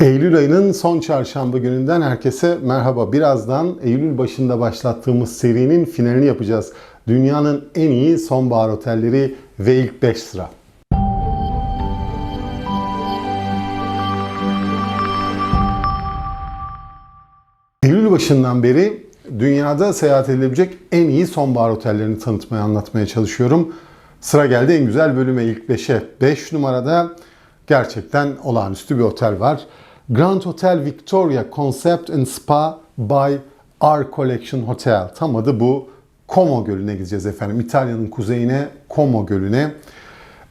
Eylül ayının son çarşamba gününden herkese merhaba. Birazdan Eylül başında başlattığımız serinin finalini yapacağız. Dünyanın en iyi sonbahar otelleri ve ilk 5 sıra. Eylül başından beri dünyada seyahat edilebilecek en iyi sonbahar otellerini tanıtmaya, anlatmaya çalışıyorum. Sıra geldi en güzel bölüme ilk 5'e. 5 numarada gerçekten olağanüstü bir otel var. Grand Hotel Victoria Concept and Spa by R Collection Hotel. Tam adı bu. Como Gölü'ne gideceğiz efendim. İtalya'nın kuzeyine Como Gölü'ne.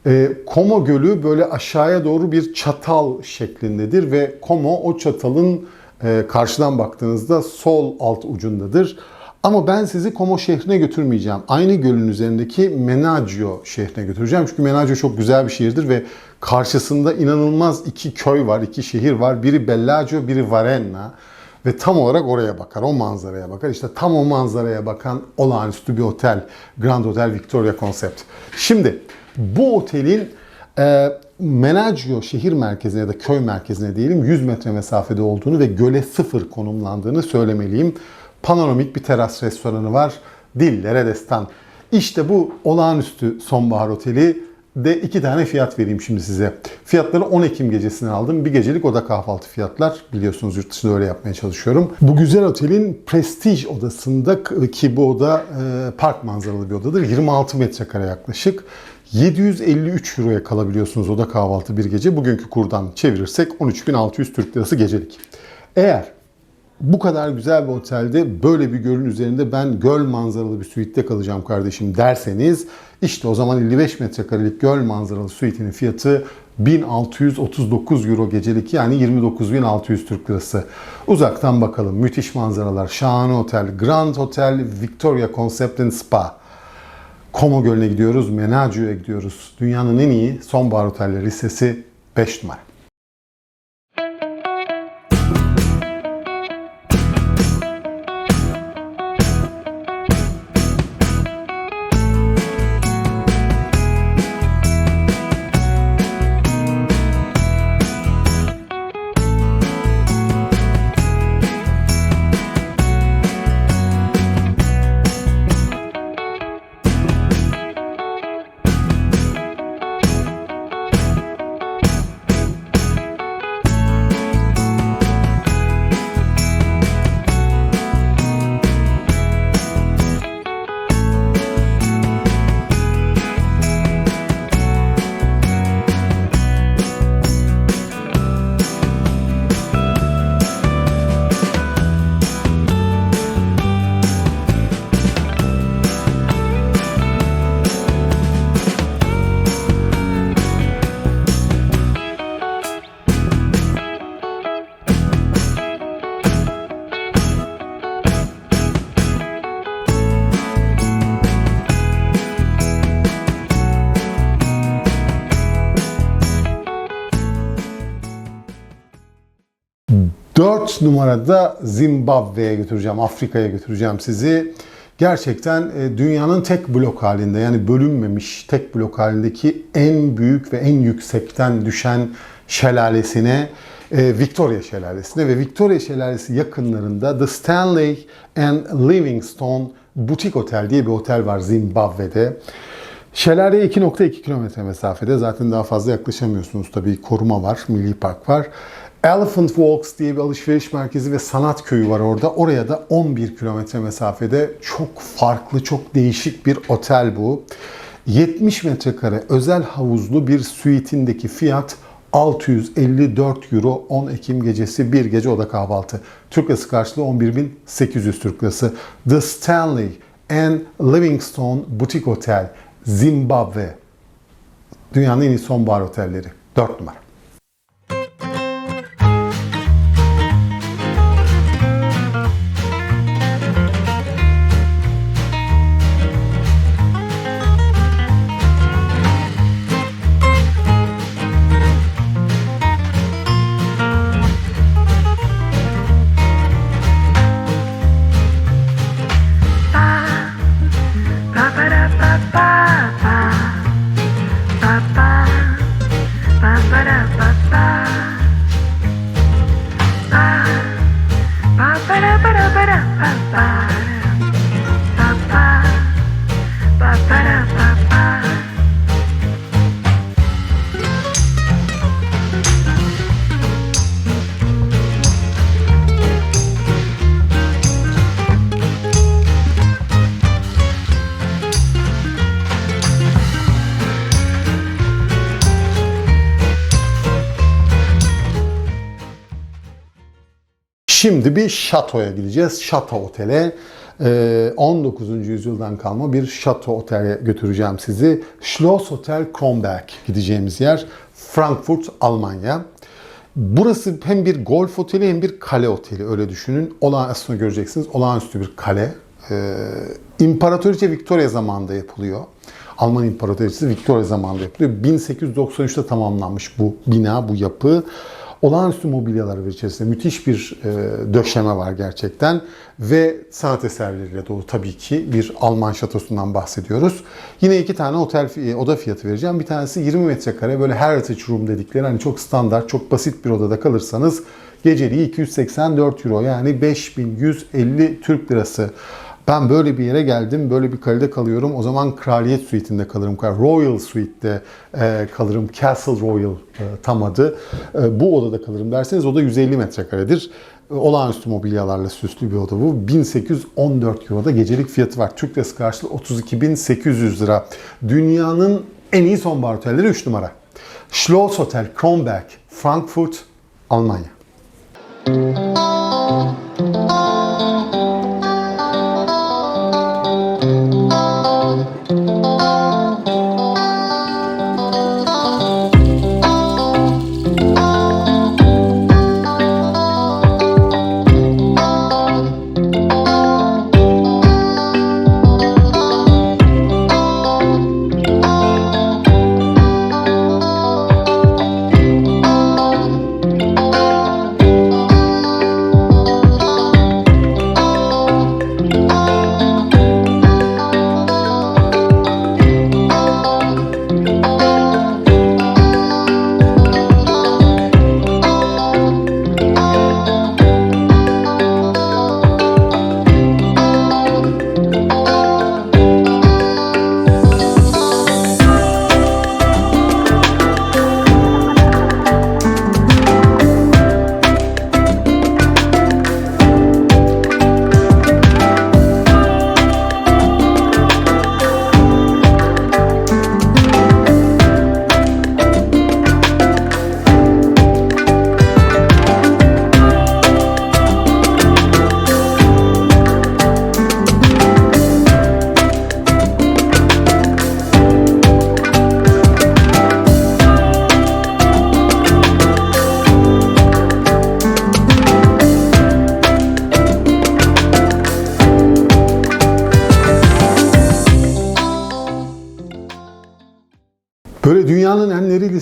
E, Como Gölü böyle aşağıya doğru bir çatal şeklindedir ve Como o çatalın e, karşıdan baktığınızda sol alt ucundadır. Ama ben sizi Como şehrine götürmeyeceğim. Aynı gölün üzerindeki Menaggio şehrine götüreceğim. Çünkü Menaggio çok güzel bir şehirdir ve karşısında inanılmaz iki köy var, iki şehir var. Biri Bellagio, biri Varenna. Ve tam olarak oraya bakar, o manzaraya bakar. İşte tam o manzaraya bakan olağanüstü bir otel. Grand Hotel Victoria Concept. Şimdi bu otelin e, Menaggio şehir merkezine ya da köy merkezine diyelim 100 metre mesafede olduğunu ve göle sıfır konumlandığını söylemeliyim. Panoramik bir teras restoranı var. Dillere destan. İşte bu olağanüstü sonbahar oteli de iki tane fiyat vereyim şimdi size. Fiyatları 10 Ekim gecesine aldım. Bir gecelik oda kahvaltı fiyatlar. Biliyorsunuz yurt dışında öyle yapmaya çalışıyorum. Bu güzel otelin prestij odasında ki bu oda e, park manzaralı bir odadır. 26 metrekare yaklaşık. 753 euroya kalabiliyorsunuz oda kahvaltı bir gece. Bugünkü kurdan çevirirsek 13.600 Türk Lirası gecelik. Eğer bu kadar güzel bir otelde böyle bir gölün üzerinde ben göl manzaralı bir suitte kalacağım kardeşim derseniz işte o zaman 55 metrekarelik göl manzaralı suitenin fiyatı 1639 euro gecelik yani 29.600 Türk Lirası. Uzaktan bakalım müthiş manzaralar, şahane otel, Grand Hotel Victoria Concept and Spa. Como Gölü'ne gidiyoruz, Menaggio'ya gidiyoruz. Dünyanın en iyi sonbahar otelleri listesi 5 numara. Dört numarada Zimbabwe'ye götüreceğim, Afrika'ya götüreceğim sizi. Gerçekten e, dünyanın tek blok halinde yani bölünmemiş tek blok halindeki en büyük ve en yüksekten düşen şelalesine e, Victoria Şelalesi'ne ve Victoria Şelalesi yakınlarında The Stanley and Livingstone Boutique Otel diye bir otel var Zimbabwe'de. Şelaleye 2.2 kilometre mesafede. Zaten daha fazla yaklaşamıyorsunuz. Tabii koruma var, milli park var. Elephant Walks diye bir alışveriş merkezi ve sanat köyü var orada. Oraya da 11 kilometre mesafede çok farklı, çok değişik bir otel bu. 70 metrekare özel havuzlu bir suitindeki fiyat 654 euro 10 Ekim gecesi bir gece oda kahvaltı. Türk lirası karşılığı 11.800 Türk lirası. The Stanley and Livingstone Boutique Hotel Zimbabwe. Dünyanın en iyi sonbahar otelleri. 4 numara. Şimdi bir şatoya gideceğiz. Şato Otel'e. Ee, 19. yüzyıldan kalma bir şato otele götüreceğim sizi. Schloss Hotel Kronberg gideceğimiz yer. Frankfurt, Almanya. Burası hem bir golf oteli hem bir kale oteli öyle düşünün. Olağan aslında göreceksiniz olağanüstü bir kale. Ee, Victoria zamanında yapılıyor. Alman İmparatoriçesi Victoria zamanında yapılıyor. 1893'te tamamlanmış bu bina, bu yapı. Olağanüstü mobilyaları var içerisinde. Müthiş bir e, döşeme var gerçekten. Ve sanat eserleriyle dolu tabii ki bir Alman şatosundan bahsediyoruz. Yine iki tane otel fi- oda fiyatı vereceğim. Bir tanesi 20 metrekare böyle heritage room dedikleri hani çok standart, çok basit bir odada kalırsanız geceliği 284 euro yani 5150 Türk lirası. Ben böyle bir yere geldim, böyle bir kalede kalıyorum. O zaman kraliyet suite'inde kalırım. Royal Suite'de e, kalırım. Castle Royal e, tam adı. E, bu odada kalırım derseniz o da 150 metrekaredir. E, olağanüstü mobilyalarla süslü bir oda bu. 1814 Euro'da gecelik fiyatı var. Türk lirası karşılığı 32.800 lira. Dünyanın en iyi sonbahar otelleri 3 numara. Schloss Hotel Kronberg, Frankfurt, Almanya.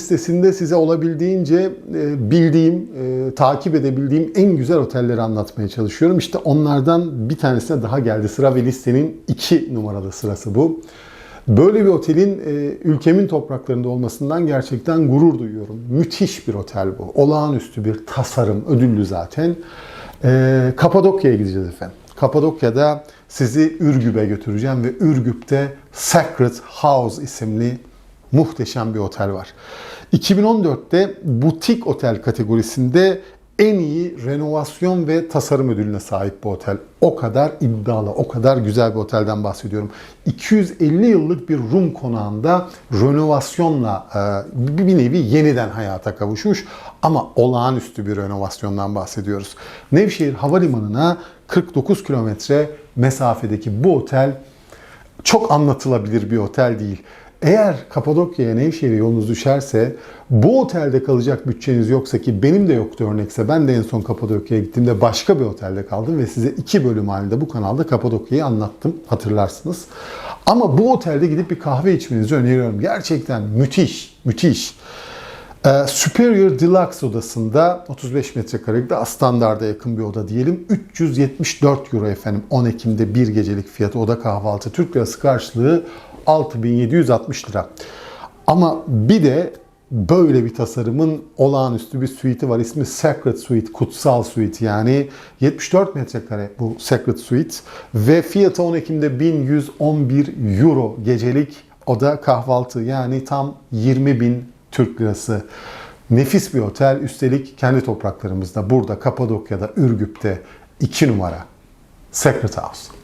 Listesinde size olabildiğince e, bildiğim, e, takip edebildiğim en güzel otelleri anlatmaya çalışıyorum. İşte onlardan bir tanesine daha geldi sıra ve listenin iki numaralı sırası bu. Böyle bir otelin e, ülkemin topraklarında olmasından gerçekten gurur duyuyorum. Müthiş bir otel bu. Olağanüstü bir tasarım, ödüllü zaten. Kapadokya'ya gideceğiz efendim. Kapadokya'da sizi Ürgüp'e götüreceğim ve Ürgüp'te Sacred House isimli muhteşem bir otel var. 2014'te butik otel kategorisinde en iyi renovasyon ve tasarım ödülüne sahip bu otel. O kadar iddialı, o kadar güzel bir otelden bahsediyorum. 250 yıllık bir Rum konağında renovasyonla e, bir nevi yeniden hayata kavuşmuş ama olağanüstü bir renovasyondan bahsediyoruz. Nevşehir Havalimanı'na 49 kilometre mesafedeki bu otel çok anlatılabilir bir otel değil. Eğer Kapadokya'ya Nevşehir'e yolunuz düşerse bu otelde kalacak bütçeniz yoksa ki benim de yoktu örnekse ben de en son Kapadokya'ya gittiğimde başka bir otelde kaldım ve size iki bölüm halinde bu kanalda Kapadokya'yı anlattım hatırlarsınız. Ama bu otelde gidip bir kahve içmenizi öneriyorum. Gerçekten müthiş, müthiş. Ee, Superior Deluxe odasında 35 metrekarelik daha standarda yakın bir oda diyelim. 374 euro efendim 10 Ekim'de bir gecelik fiyatı oda kahvaltı. Türk lirası karşılığı 6760 lira. Ama bir de böyle bir tasarımın olağanüstü bir suite'i var. İsmi Sacred Suite, kutsal suite yani 74 metrekare bu Sacred Suite ve fiyatı 10 Ekim'de 1111 euro gecelik oda kahvaltı yani tam 20 bin Türk lirası. Nefis bir otel üstelik kendi topraklarımızda burada Kapadokya'da Ürgüp'te 2 numara Sacred House.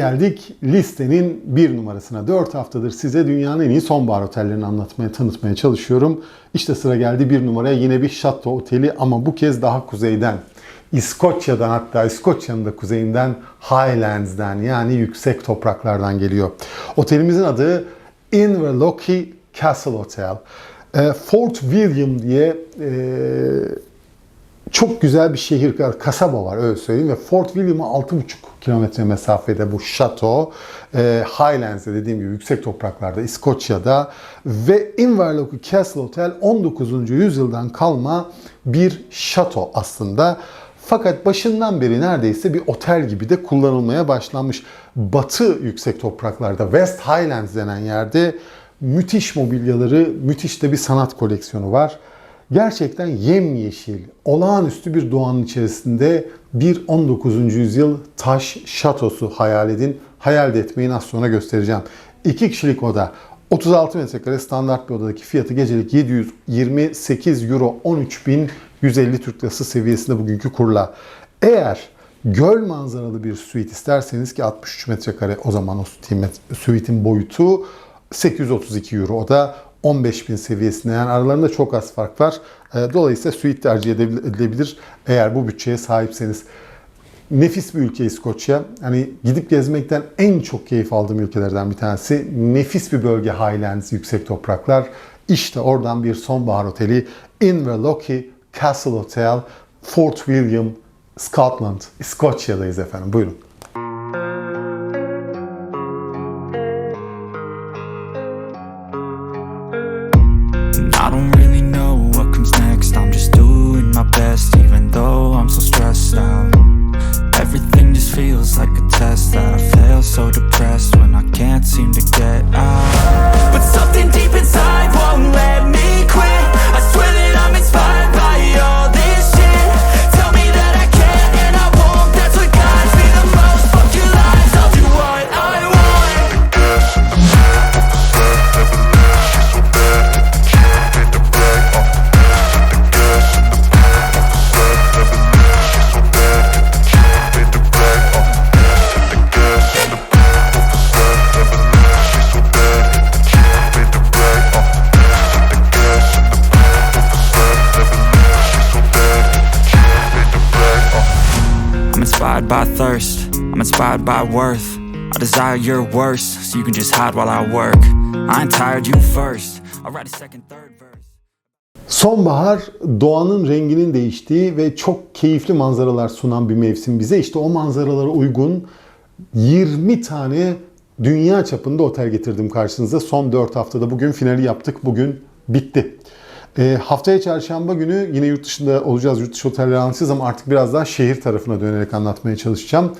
Geldik listenin bir numarasına. 4 haftadır size dünyanın en iyi sonbahar otellerini anlatmaya, tanıtmaya çalışıyorum. İşte sıra geldi bir numaraya yine bir Chateau Oteli ama bu kez daha kuzeyden. İskoçya'dan hatta İskoçya'nın da kuzeyinden Highlands'den yani yüksek topraklardan geliyor. Otelimizin adı Inverlochie Castle Hotel. E, Fort William diye e, çok güzel bir şehir, kasaba var öyle söyleyeyim ve Fort William'a 6,5 kilometre mesafede bu şato. E, Highlands'de dediğim gibi yüksek topraklarda İskoçya'da ve Inverloch Castle Hotel 19. yüzyıldan kalma bir şato aslında. Fakat başından beri neredeyse bir otel gibi de kullanılmaya başlanmış. Batı yüksek topraklarda West Highlands denen yerde müthiş mobilyaları, müthiş de bir sanat koleksiyonu var. Gerçekten yemyeşil, olağanüstü bir doğanın içerisinde bir 19. yüzyıl taş şatosu hayal edin. Hayal de etmeyin az sonra göstereceğim. 2 kişilik oda. 36 metrekare standart bir odadaki fiyatı gecelik 728 euro 13.150 Türk Lirası seviyesinde bugünkü kurla. Eğer göl manzaralı bir suite isterseniz ki 63 metrekare o zaman o suite'in boyutu 832 euro. O da 15.000 seviyesinde yani aralarında çok az fark var. Dolayısıyla suite tercih edilebilir eğer bu bütçeye sahipseniz. Nefis bir ülke İskoçya. Hani gidip gezmekten en çok keyif aldığım ülkelerden bir tanesi. Nefis bir bölge Highlands, yüksek topraklar. İşte oradan bir sonbahar oteli Inverlochie Castle Hotel, Fort William, Scotland, İskoçya'dayız efendim. Buyurun. So stressed out. Everything just feels like a test that I fail. So depressed İnspired by worth. I desire your worst, so you can just hide while I work. I tired, you first. I'll write a second, third verse. Sonbahar doğanın renginin değiştiği ve çok keyifli manzaralar sunan bir mevsim bize. İşte o manzaralara uygun 20 tane dünya çapında otel getirdim karşınıza. Son 4 haftada bugün finali yaptık. Bugün bitti. E, haftaya çarşamba günü yine yurt dışında olacağız. Yurt dışı otelleri anlatacağız ama artık biraz daha şehir tarafına dönerek anlatmaya çalışacağım.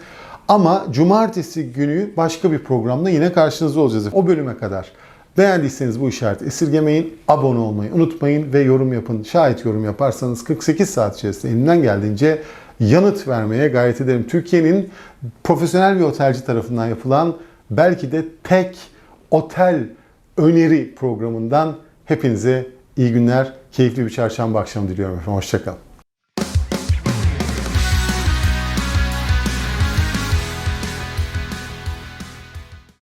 Ama cumartesi günü başka bir programda yine karşınızda olacağız. O bölüme kadar beğendiyseniz bu işareti esirgemeyin, abone olmayı unutmayın ve yorum yapın. Şayet yorum yaparsanız 48 saat içerisinde elimden geldiğince yanıt vermeye gayret ederim. Türkiye'nin profesyonel bir otelci tarafından yapılan belki de tek otel öneri programından hepinize iyi günler, keyifli bir çarşamba akşamı diliyorum efendim. Hoşçakalın.